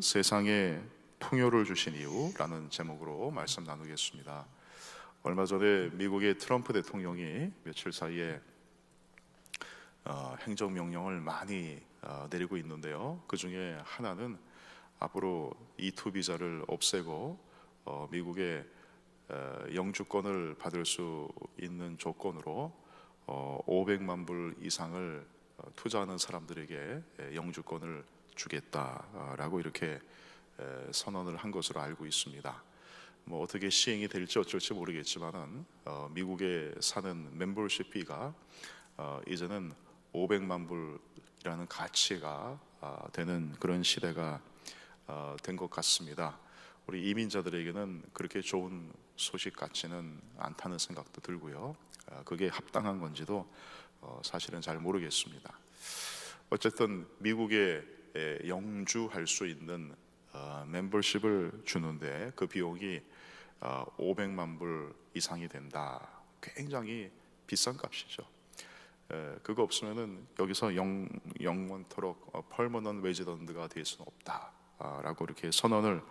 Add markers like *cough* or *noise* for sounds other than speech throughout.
세상에 풍요를 주신 이유라는 제목으로 말씀 나누겠습니다. 얼마 전에 미국의 트럼프 대통령이 며칠 사이에 어, 행정 명령을 많이 어, 내리고 있는데요. 그 중에 하나는 앞으로 E2 비자를 없애고 어, 미국의 어, 영주권을 받을 수 있는 조건으로 어, 500만 불 이상을 어, 투자하는 사람들에게 에, 영주권을 주겠다라고 이렇게 에, 선언을 한 것으로 알고 있습니다. 뭐 어떻게 시행이 될지 어쩔지 모르겠지만은 어, 미국에 사는 멤버십 비가 어, 이제는 500만 불이라는 가치가 아, 되는 그런 시대가 어, 된것 같습니다. 우리 이민자들에게는 그렇게 좋은 소식 같지는 않다는 생각도 들고요. 아, 그게 합당한 건지도 어, 사실은 잘 모르겠습니다. 어쨌든 미국에 에, 영주할 수 있는 어, 멤버십을 주는데 그 비용이 어, 500만 불 이상이 된다. 굉장히 비싼 값이죠. 에, 그거 없으면은 여기서 영 영원토록 어, 펄머넌 레지던트가 될 수는 없다라고 이렇게 선언을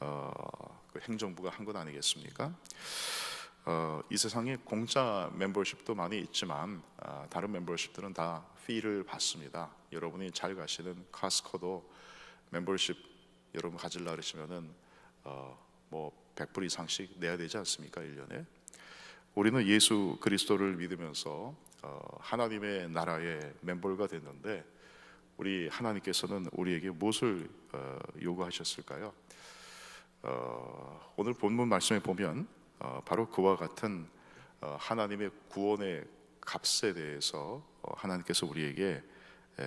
어, 그 행정부가 한건 아니겠습니까? 어, 이 세상에 공짜 멤버십도 많이 있지만 아, 다른 멤버십들은 다 피를 받습니다. 여러분이 잘 가시는 카스코도 멤버십 여러분 가질라 그러시면은 어, 뭐 100불 이상씩 내야 되지 않습니까? 1년에. 우리는 예수 그리스도를 믿으면서 어, 하나님의 나라의 멤버가 됐는데 우리 하나님께서는 우리에게 무엇을 어, 요구하셨을까요? 어, 오늘 본문 말씀에 보면 어, 바로 그와 같은 어, 하나님의 구원의 값에 대해서 어, 하나님께서 우리에게 에,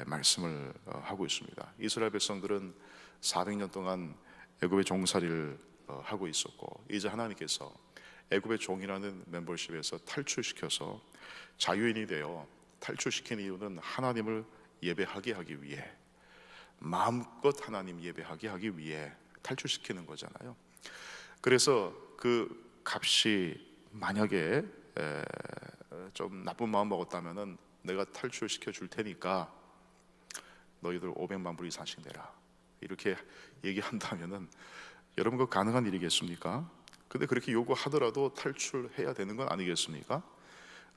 말씀을 어, 하고 있습니다. 이스라엘 백성들은 400년 동안 애굽의 종살이를 어, 하고 있었고 이제 하나님께서 애굽의 종이라는 멤버십에서 탈출시켜서 자유인이 되어 탈출시킨 이유는 하나님을 예배하게 하기 위해 마음껏 하나님 예배하게 하기 위해 탈출시키는 거잖아요. 그래서 그 값이 만약에 에, 좀 나쁜 마음 먹었다면은 내가 탈출시켜 줄 테니까 너희들 500만 불 이상씩 내라 이렇게 얘기한다면은 여러분 그 가능한 일이겠습니까? 근데 그렇게 요구하더라도 탈출해야 되는 건 아니겠습니까?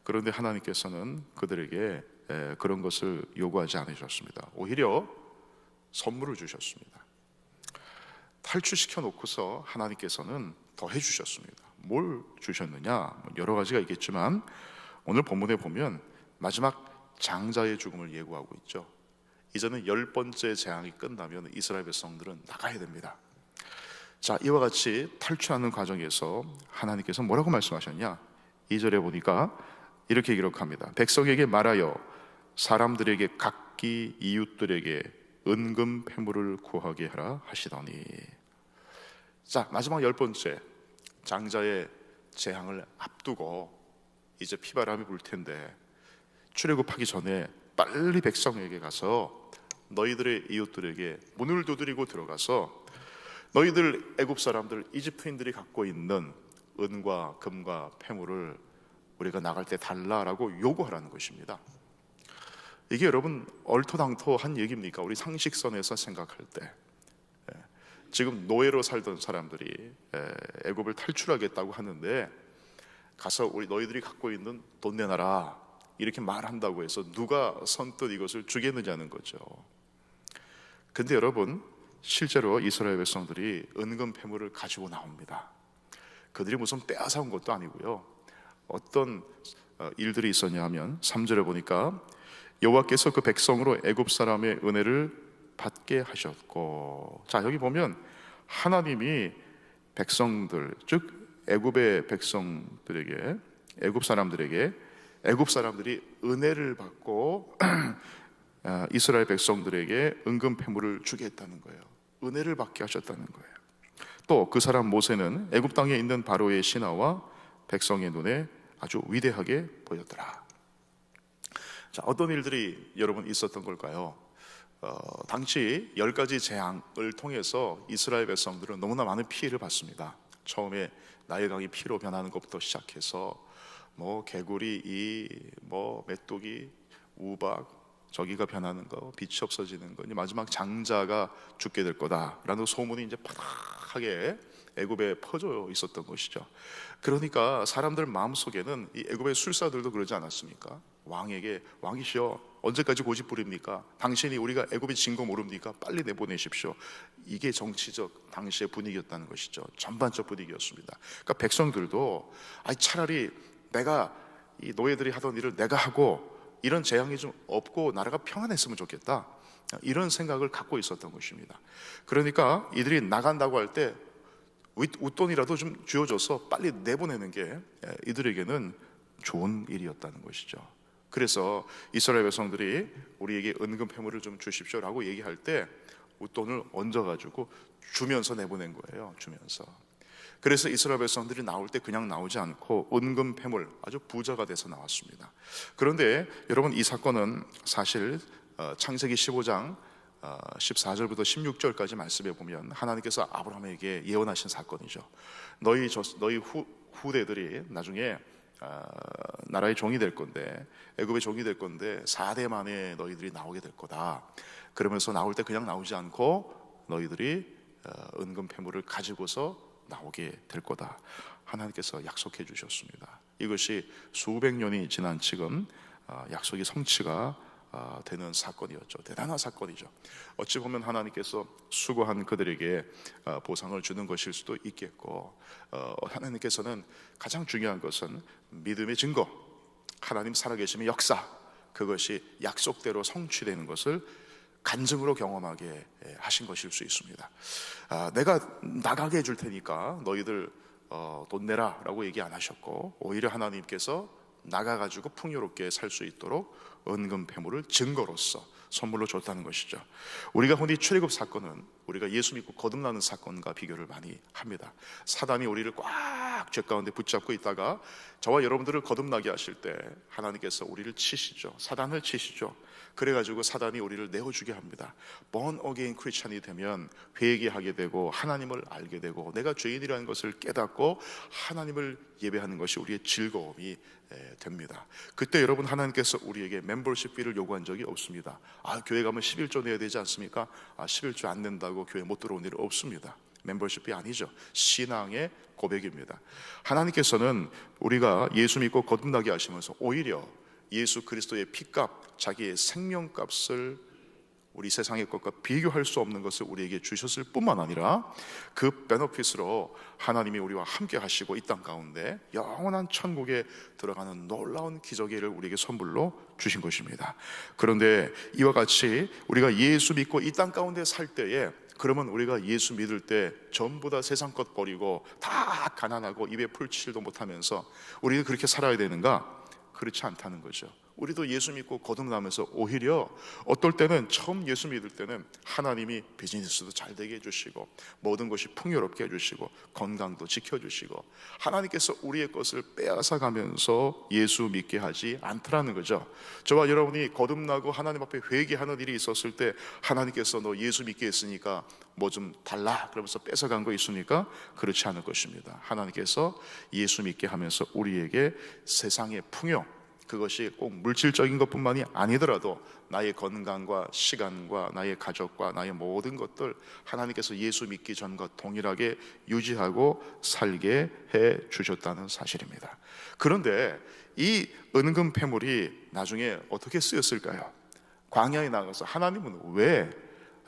그런데 하나님께서는 그들에게 에, 그런 것을 요구하지 않으셨습니다. 오히려 선물을 주셨습니다. 탈출시켜 놓고서 하나님께서는 더 해 주셨습니다. 뭘 주셨느냐? 뭐 여러 가지가 있겠지만 오늘 본문에 보면 마지막 장자의 죽음을 예고하고 있죠. 이제는 열 번째 재앙이 끝나면 이스라엘 백성들은 나가야 됩니다. 자, 이와 같이 탈출하는 과정에서 하나님께서 뭐라고 말씀하셨냐? 2절에 보니까 이렇게 기록합니다. 백성에게 말하여 사람들에게 각기 이웃들에게 은금 패물을 구하게 하라 하시더니 자 마지막 열 번째 장자의 재앙을 앞두고 이제 피바람이 불 텐데 출애굽하기 전에 빨리 백성에게 가서 너희들의 이웃들에게 문을 두드리고 들어가서 너희들 애굽 사람들 이집트인들이 갖고 있는 은과 금과 패물을 우리가 나갈 때 달라라고 요구하라는 것입니다. 이게 여러분 얼토당토한 얘기입니까? 우리 상식선에서 생각할 때 예. 지금 노예로 살던 사람들이 예, 애굽을 탈출하겠다고 하는데 가서 우리 너희들이 갖고 있는 돈 내놔라 이렇게 말한다고 해서 누가 선뜻 이것을 주겠느냐는 거죠. 근데 여러분 실제로 이스라엘 백성들이 은금 패물을 가지고 나옵니다. 그들이 무슨 빼앗아 온 것도 아니고요. 어떤 어, 일들이 있었냐 하면 3절에 보니까 여호와께서 그 백성으로 애굽 사람의 은혜를 받게 하셨고 자 여기 보면 하나님이 백성들 즉 애굽의 백성들에게 애굽 사람들에게 애굽 사람들이 은혜를 받고 아, *clears throat* 이스라엘 백성들에게 은금 패물을 주게 했다는 거예요. 은혜를 받게 하셨다는 거예요. 또 그 사람 모세는 애굽 땅에 있는 바로의 신하와 백성의 눈에 아주 위대하게 보였더라. 자, 어떤 일들이 여러분 있었던 걸까요? 어, 당시 열 가지 재앙을 통해서 이스라엘 백성들은 너무나 많은 피해를 받습니다. 처음에 나일강이 피로 변하는 것부터 시작해서 뭐 개구리, 이, 뭐 메뚜기, 우박, 저기가 변하는 거, 빛이 없어지는 거, 이제 마지막 장자가 죽게 될 거다라는 소문이 이제 파닥하게 애굽에 퍼져 있었던 것이죠. 그러니까 사람들 마음 속에는 이 애굽의 술사들도 그러지 않았습니까? 왕에게 왕이시여 언제까지 고집 부립니까? 당신이 우리가 애굽에 진거 모릅니까? 빨리 내보내십시오. 이게 정치적 당시의 분위기였다는 것이죠. 전반적 분위기였습니다. 그러니까 백성들도 아니 차라리 내가 이 노예들이 하던 일을 내가 하고 이런 재앙이 좀 없고 나라가 평안했으면 좋겠다. 이런 생각을 갖고 있었던 것입니다. 그러니까 이들이 나간다고 할 때 웃돈이라도 좀 쥐어줘서 빨리 내보내는 게 이들에게는 좋은 일이었다는 것이죠. 그래서 이스라엘 백성들이 우리에게 은금 패물을 좀 주십시오라고 얘기할 때 웃돈을 얹어 가지고 주면서 내보낸 거예요. 주면서. 그래서 이스라엘 백성들이 나올 때 그냥 나오지 않고 은금 패물 아주 부자가 돼서 나왔습니다. 그런데 여러분 이 사건은 사실 어, 창세기 15장 14절부터 16절까지 말씀해 보면 하나님께서 아브라함에게 예언하신 사건이죠. 너희 저, 너희 후, 후대들이 나중에 아, 나라의 종이 될 건데 애굽의 종이 될 건데 4대 만에 너희들이 나오게 될 거다. 그러면서 나올 때 그냥 나오지 않고 너희들이 어, 은금 패물을 가지고서 나오게 될 거다. 하나님께서 약속해 주셨습니다. 이것이 수백 년이 지난 지금 아, 약속이 성취가 아, 되는 사건이었죠. 대단한 사건이죠. 어찌 보면 하나님께서 수고한 그들에게 아, 보상을 주는 것일 수도 있겠고, 어, 하나님께서는 가장 중요한 것은 믿음의 증거, 하나님 살아계심의 역사, 그것이 약속대로 성취되는 것을 간증으로 경험하게 예, 하신 것일 수 있습니다. 아, 내가 나가게 해줄 테니까 너희들 어, 돈 내라라고 얘기 안 하셨고 오히려 하나님께서 나가가지고 풍요롭게 살 수 있도록 은금 패물을 증거로서 선물로 줬다는 것이죠. 우리가 흔히 출애굽 사건은 우리가 예수 믿고 거듭나는 사건과 비교를 많이 합니다. 사단이 우리를 꽉죄 가운데 붙잡고 있다가 저와 여러분들을 거듭나게 하실 때 하나님께서 우리를 치시죠. 사단을 치시죠. 그래가지고 사단이 우리를 내어주게 합니다. born again 크리스찬이 되면 회개하게 되고 하나님을 알게 되고 내가 죄인이라는 것을 깨닫고 하나님을 예배하는 것이 우리의 즐거움이 됩니다. 그때 여러분 하나님께서 우리에게 멤버십 비를 요구한 적이 없습니다. 아 교회 가면 11조 내야 되지 않습니까? 아 11조 안 낸다고 교회 못 들어온 일 없습니다. 멤버십이 아니죠. 신앙의 고백입니다. 하나님께서는 우리가 예수 믿고 거듭나게 하시면서 오히려 예수 그리스도의 피값, 자기의 생명값을 우리 세상의 것과 비교할 수 없는 것을 우리에게 주셨을 뿐만 아니라 그 베너핏으로 하나님이 우리와 함께 하시고 이 땅 가운데 영원한 천국에 들어가는 놀라운 기적을 우리에게 선물로 주신 것입니다. 그런데 이와 같이 우리가 예수 믿고 이 땅 가운데 살 때에 그러면 우리가 예수 믿을 때 전부 다 세상 것 버리고 다 가난하고 입에 풀칠도 못하면서 우리가 그렇게 살아야 되는가? 그렇지 않다는 거죠. 우리도 예수 믿고 거듭나면서 오히려 어떨 때는 처음 예수 믿을 때는 하나님이 비즈니스도 잘 되게 해주시고 모든 것이 풍요롭게 해주시고 건강도 지켜주시고 하나님께서 우리의 것을 빼앗아 가면서 예수 믿게 하지 않더라는 거죠. 저와 여러분이 거듭나고 하나님 앞에 회개하는 일이 있었을 때 하나님께서 너 예수 믿게 했으니까 뭐 좀 달라 그러면서 뺏어간 거 있습니까? 그렇지 않을 것입니다. 하나님께서 예수 믿게 하면서 우리에게 세상의 풍요 그것이 꼭 물질적인 것뿐만이 아니더라도 나의 건강과 시간과 나의 가족과 나의 모든 것들 하나님께서 예수 믿기 전과 동일하게 유지하고 살게 해 주셨다는 사실입니다. 그런데 이 은금 패물이 나중에 어떻게 쓰였을까요? 광야에 나가서 하나님은 왜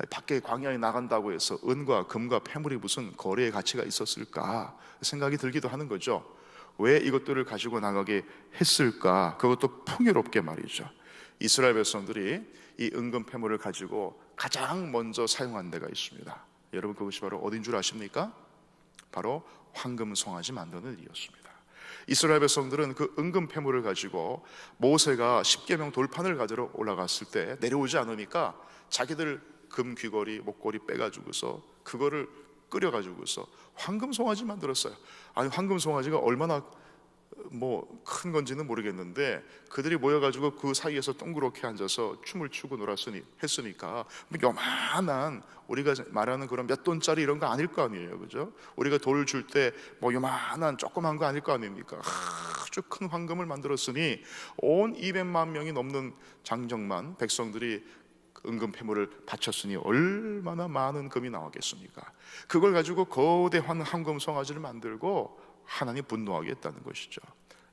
밖에 광야에 나간다고 해서 은과 금과 패물이 무슨 거래의 가치가 있었을까 생각이 들기도 하는 거죠. 왜 이것들을 가지고 나가게 했을까? 그것도 풍요롭게 말이죠. 이스라엘 백성들이 이 은금 패물을 가지고 가장 먼저 사용한 데가 있습니다. 여러분 그것이 바로 어딘 줄 아십니까? 바로 황금 송아지 만드는 일이었습니다. 이스라엘 백성들은 그 은금 패물을 가지고 모세가 십계명 돌판을 가지러 올라갔을 때 내려오지 않으니까 자기들 금 귀걸이 목걸이 빼가지고서 그거를 끓여가지고서 황금 송아지 만들었어요. 아니 황금 송아지가 얼마나 뭐 큰 건지는 모르겠는데 그들이 모여가지고 그 사이에서 동그랗게 앉아서 춤을 추고 놀았으니 했으니까 뭐 요만한 우리가 말하는 그런 몇 돈짜리 이런 거 아닐 거 아니에요, 그죠? 우리가 돌 줄 때 뭐 요만한 조그만 거 아닐 거 아닙니까? 아주 큰 황금을 만들었으니 온 200만 명이 넘는 장정만 백성들이 은금 패물을 바쳤으니 얼마나 많은 금이 나오겠습니까? 그걸 가지고 거대한 황금 송아지를 만들고 하나님 분노하게 했다는 것이죠.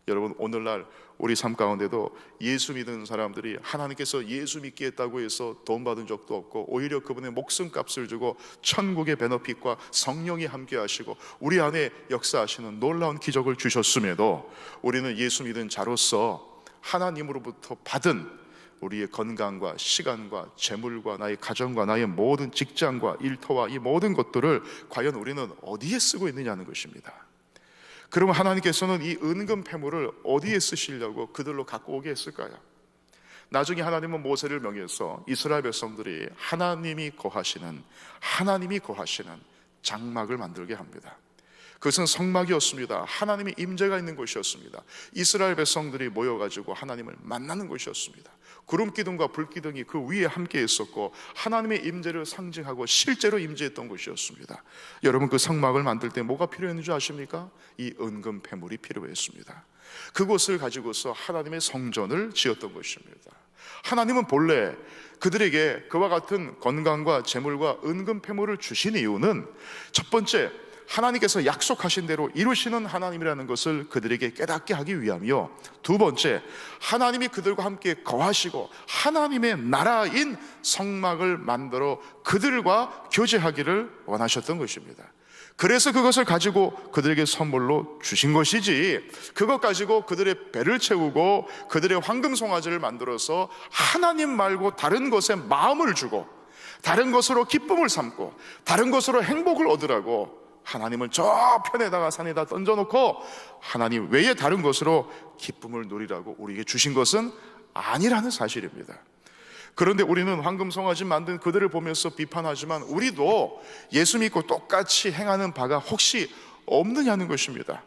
여러분 오늘날 우리 삶 가운데도 예수 믿는 사람들이 하나님께서 예수 믿게 했다고 해서 돈 받은 적도 없고 오히려 그분의 목숨값을 주고 천국의 베너핏과 성령이 함께 하시고 우리 안에 역사하시는 놀라운 기적을 주셨음에도 우리는 예수 믿은 자로서 하나님으로부터 받은 우리의 건강과 시간과 재물과 나의 가정과 나의 모든 직장과 일터와 이 모든 것들을 과연 우리는 어디에 쓰고 있느냐는 것입니다. 그러면 하나님께서는 이 은금 패물을 어디에 쓰시려고 그들로 갖고 오게 했을까요? 나중에 하나님은 모세를 명해서 이스라엘 백성들이 하나님이 거하시는 하나님이 거하시는 장막을 만들게 합니다. 그것은 성막이었습니다. 하나님의 임재가 있는 곳이었습니다. 이스라엘 백성들이 모여가지고 하나님을 만나는 곳이었습니다. 구름 기둥과 불 기둥이 그 위에 함께 있었고 하나님의 임재를 상징하고 실제로 임재했던 곳이었습니다. 여러분 그 성막을 만들 때 뭐가 필요했는지 아십니까? 이 은금 패물이 필요했습니다. 그곳을 가지고서 하나님의 성전을 지었던 것입니다. 하나님은 본래 그들에게 그와 같은 건강과 재물과 은금 패물을 주신 이유는 첫 번째 하나님께서 약속하신 대로 이루시는 하나님이라는 것을 그들에게 깨닫게 하기 위함이요. 두 번째, 하나님이 그들과 함께 거하시고 하나님의 나라인 성막을 만들어 그들과 교제하기를 원하셨던 것입니다. 그래서 그것을 가지고 그들에게 선물로 주신 것이지 그것 가지고 그들의 배를 채우고 그들의 황금 송아지를 만들어서 하나님 말고 다른 것에 마음을 주고 다른 것으로 기쁨을 삼고 다른 것으로 행복을 얻으라고 하나님을 저 편에다가 산에다 던져놓고 하나님 외에 다른 것으로 기쁨을 누리라고 우리에게 주신 것은 아니라는 사실입니다. 그런데 우리는 황금 송아지 만든 그들을 보면서 비판하지만 우리도 예수 믿고 똑같이 행하는 바가 혹시 없느냐는 것입니다.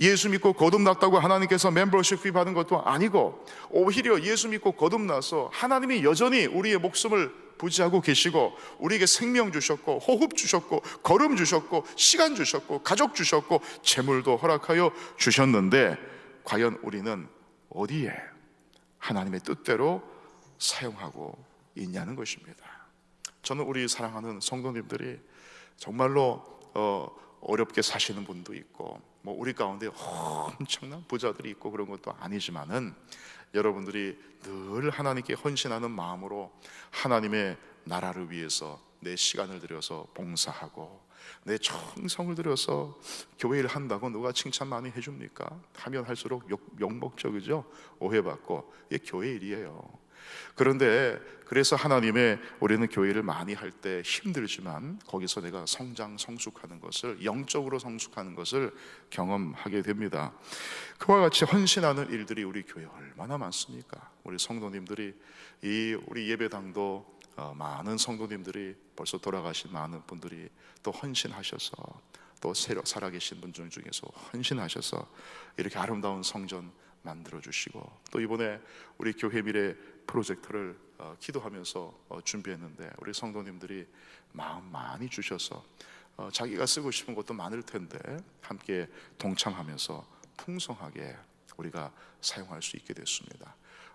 예수 믿고 거듭났다고 하나님께서 멤버십 피 받은 것도 아니고 오히려 예수 믿고 거듭나서 하나님이 여전히 우리의 목숨을 부지하고 계시고 우리에게 생명 주셨고 호흡 주셨고 걸음 주셨고 시간 주셨고 가족 주셨고 재물도 허락하여 주셨는데 과연 우리는 어디에 하나님의 뜻대로 사용하고 있냐는 것입니다. 저는 우리 사랑하는 성도님들이 정말로 어, 어렵게 사시는 분도 있고 뭐 우리 가운데 엄청난 부자들이 있고 그런 것도 아니지만은 여러분들이 늘 하나님께 헌신하는 마음으로 하나님의 나라를 위해서 내 시간을 들여서 봉사하고 내 정성을 들여서 교회 일 한다고 누가 칭찬 많이 해줍니까? 하면 할수록 욕, 욕먹적이죠? 오해받고 이게 교회 일이에요. 그런데 그래서 하나님의 우리는 교회를 많이 할 때 힘들지만 거기서 내가 성장 성숙하는 것을 영적으로 성숙하는 것을 경험하게 됩니다. 그와 같이 헌신하는 일들이 우리 교회 얼마나 많습니까? 우리 성도님들이 이 우리 예배당도 어, 많은 성도님들이 벌써 돌아가신 많은 분들이 또 헌신하셔서 또 살아계신 분들 중에서 헌신하셔서 이렇게 아름다운 성전 만들어 주시고 또 이번에 우리 교회 미래 프로젝트를 어, 기도하면서 어, 준비했는데 우리 성도님들이 마음 많이 주셔서 어, 자기가 쓰고 싶은 것도 많을 텐데 함께 동참하면서 풍성하게 우리가 사용할 수 있게 됐습니다.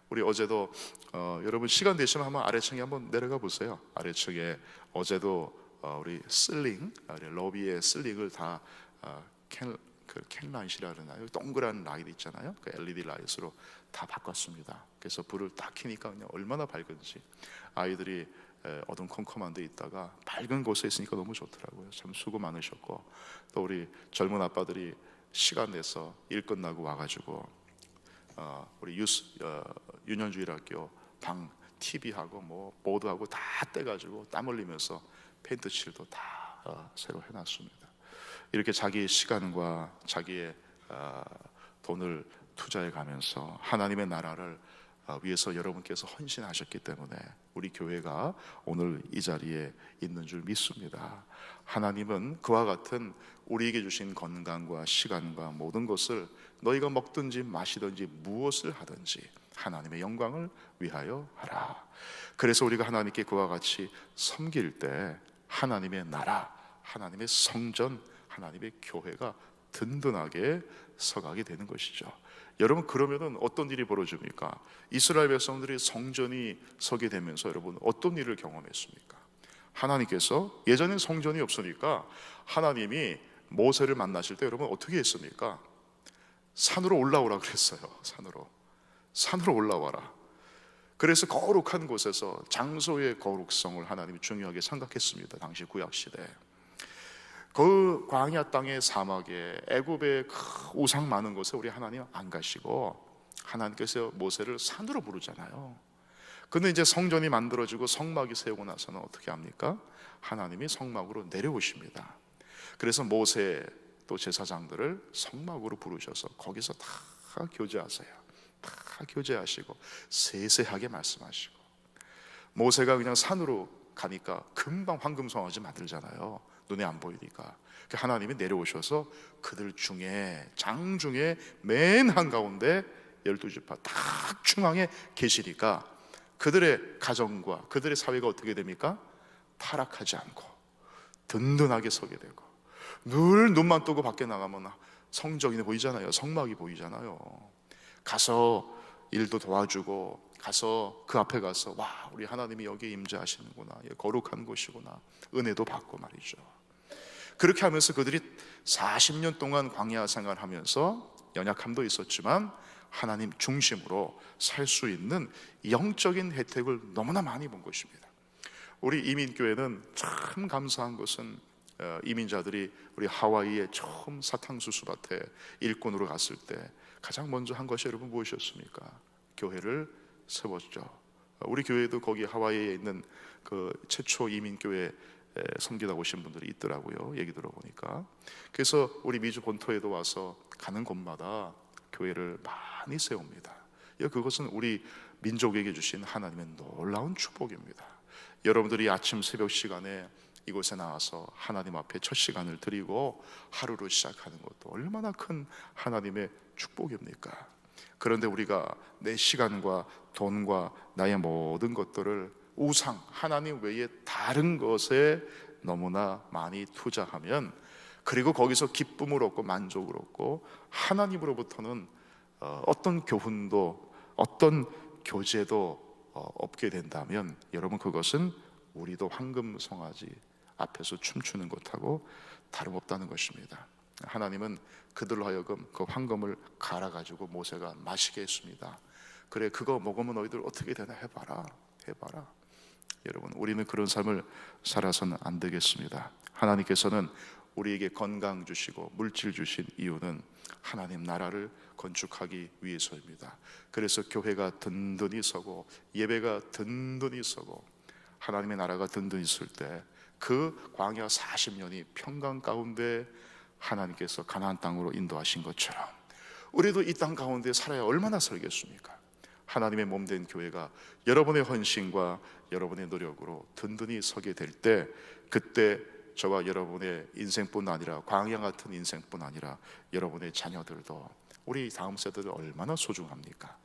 우리 어제도 어, 여러분 시간 되시면 한번 아래층에 한번 내려가 보세요. 아래층에 어제도 어, 우리 슬링, 어, 우리 러비의 슬링을 다 어, 캔, 그 캔라이트라 그러나요? 동그란 라이트 있잖아요. 그 LED 라이트로 다 바꿨습니다. 그래서 불을 딱 켜니까 그냥 얼마나 밝은지 아이들이 에, 어둠컴컴한 데 있다가 밝은 곳에 있으니까 너무 좋더라고요. 참 수고 많으셨고 또 우리 젊은 아빠들이 시간 내서 일 끝나고 와가지고 어, 우리 유스 어, 유년주일학교 방 TV하고 뭐 보드하고 다 떼가지고 땀 흘리면서 페인트 칠도 다 어, 새로 해놨습니다. 이렇게 자기의 시간과 자기의 어, 돈을 투자해 가면서 하나님의 나라를 아, 위해서 여러분께서 헌신하셨기 때문에 우리 교회가 오늘 이 자리에 있는 줄 믿습니다. 하나님은 그와 같은 우리에게 주신 건강과 시간과 모든 것을 너희가 먹든지 마시든지 무엇을 하든지 하나님의 영광을 위하여 하라. 그래서 우리가 하나님께 그와 같이 섬길 때 하나님의 나라, 하나님의 성전, 하나님의 교회가 든든하게 서가게 되는 것이죠. 여러분 그러면은 어떤 일이 벌어집니까? 이스라엘 백성들이 성전이 서게 되면서 여러분 어떤 일을 경험했습니까? 하나님께서 예전엔 성전이 없으니까 하나님이 모세를 만나실 때 여러분 어떻게 했습니까? 산으로 올라오라 그랬어요. 산으로. 산으로 올라와라. 그래서 거룩한 곳에서 장소의 거룩성을 하나님이 중요하게 생각했습니다. 당시 구약 시대. 그 광야 땅의 사막에 애굽의 그 우상 많은 곳에 우리 하나님 안 가시고 하나님께서 모세를 산으로 부르잖아요. 근데 이제 성전이 만들어지고 성막이 세우고 나서는 어떻게 합니까? 하나님이 성막으로 내려오십니다. 그래서 모세 또 제사장들을 성막으로 부르셔서 거기서 다 교제하세요. 다 교제하시고 세세하게 말씀하시고 모세가 그냥 산으로 가니까 금방 황금성화지 만들잖아요. 눈에 안 보이니까. 그 하나님이 내려오셔서 그들 중에 장 중에 맨 한가운데 열두 지파 딱 중앙에 계시니까 그들의 가정과 그들의 사회가 어떻게 됩니까? 타락하지 않고 든든하게 서게 되고 늘 눈만 뜨고 밖에 나가면 성적이 보이잖아요. 성막이 보이잖아요. 가서 일도 도와주고 가서 그 앞에 가서 와 우리 하나님이 여기 임재하시는구나 예, 거룩한 곳이구나 은혜도 받고 말이죠. 그렇게 하면서 그들이 40년 동안 광야 생활하면서 연약함도 있었지만 하나님 중심으로 살 수 있는 영적인 혜택을 너무나 많이 본 것입니다. 우리 이민교회는 참 감사한 것은 어, 이민자들이 우리 하와이에 처음 사탕수수 밭에 일꾼으로 갔을 때 가장 먼저 한 것이 여러분 무엇이었습니까? 교회를 세웠죠. 어, 우리 교회도 거기 하와이에 있는 그 최초 이민교회 에, 섬기다 오신 분들이 있더라고요. 얘기 들어보니까. 그래서 우리 미주 본토에도 와서 가는 곳마다 교회를 많이 세웁니다. 예, 그것은 우리 민족에게 주신 하나님의 놀라운 축복입니다. 여러분들이 아침 새벽 시간에 이곳에 나와서 하나님 앞에 첫 시간을 드리고 하루를 시작하는 것도 얼마나 큰 하나님의 축복입니까? 그런데 우리가 내 시간과 돈과 나의 모든 것들을 우상, 하나님 외에 다른 것에 너무나 많이 투자하면 그리고 거기서 기쁨을 얻고 만족을 얻고 하나님으로부터는 어, 어떤 교훈도 어떤 교제도 어, 없게 된다면 여러분 그것은 우리도 황금 송아지 앞에서 춤추는 것하고 다름없다는 것입니다. 하나님은 그들로 하여금 그 황금을 갈아 가지고 모세가 마시게 했습니다. 그래 그거 먹으면 너희들 어떻게 되나 해봐라 해봐라. 여러분 우리는 그런 삶을 살아서는 안 되겠습니다. 하나님께서는 우리에게 건강 주시고 물질 주신 이유는 하나님 나라를 건축하기 위해서입니다. 그래서 교회가 든든히 서고 예배가 든든히 서고 하나님의 나라가 든든히 있을 때 그 광야 40년이 평강 가운데 하나님께서 가나안 땅으로 인도하신 것처럼 우리도 이 땅 가운데 살아야 얼마나 살겠습니까? 하나님의 몸 된 교회가 여러분의 헌신과 여러분의 노력으로 든든히 서게 될 때 그때 저와 여러분의 인생뿐 아니라 광야 같은 인생뿐 아니라 여러분의 자녀들도 우리 다음 세대들 얼마나 소중합니까?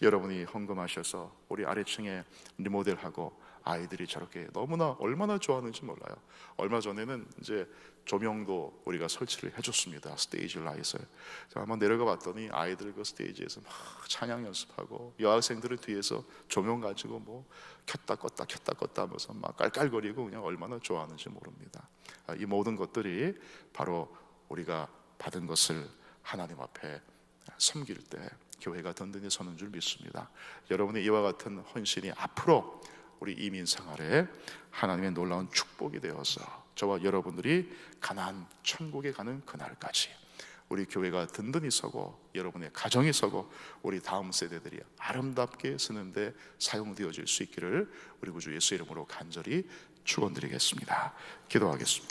여러분이 헌금하셔서 우리 아래층에 리모델하고 아이들이 저렇게 너무나 얼마나 좋아하는지 몰라요. 얼마 전에는 이제 조명도 우리가 설치를 해줬습니다. 스테이지 라이트을. 한번 내려가 봤더니 아이들 그 스테이지에서 막 찬양 연습하고 여학생들은 뒤에서 조명 가지고 뭐 켰다 껐다 켰다 껐다 하면서 막 깔깔거리고 그냥 얼마나 좋아하는지 모릅니다. 아, 이 모든 것들이 바로 우리가 받은 것을 하나님 앞에 섬길 때 교회가 든든히 서는 줄 믿습니다. 여러분의 이와 같은 헌신이 앞으로 우리 이민 생활에 하나님의 놀라운 축복이 되어서 저와 여러분들이 가나안 천국에 가는 그날까지 우리 교회가 든든히 서고 여러분의 가정이 서고 우리 다음 세대들이 아름답게 쓰는데 사용되어질 수 있기를 우리 구주 예수 이름으로 간절히 축원드리겠습니다. 기도하겠습니다.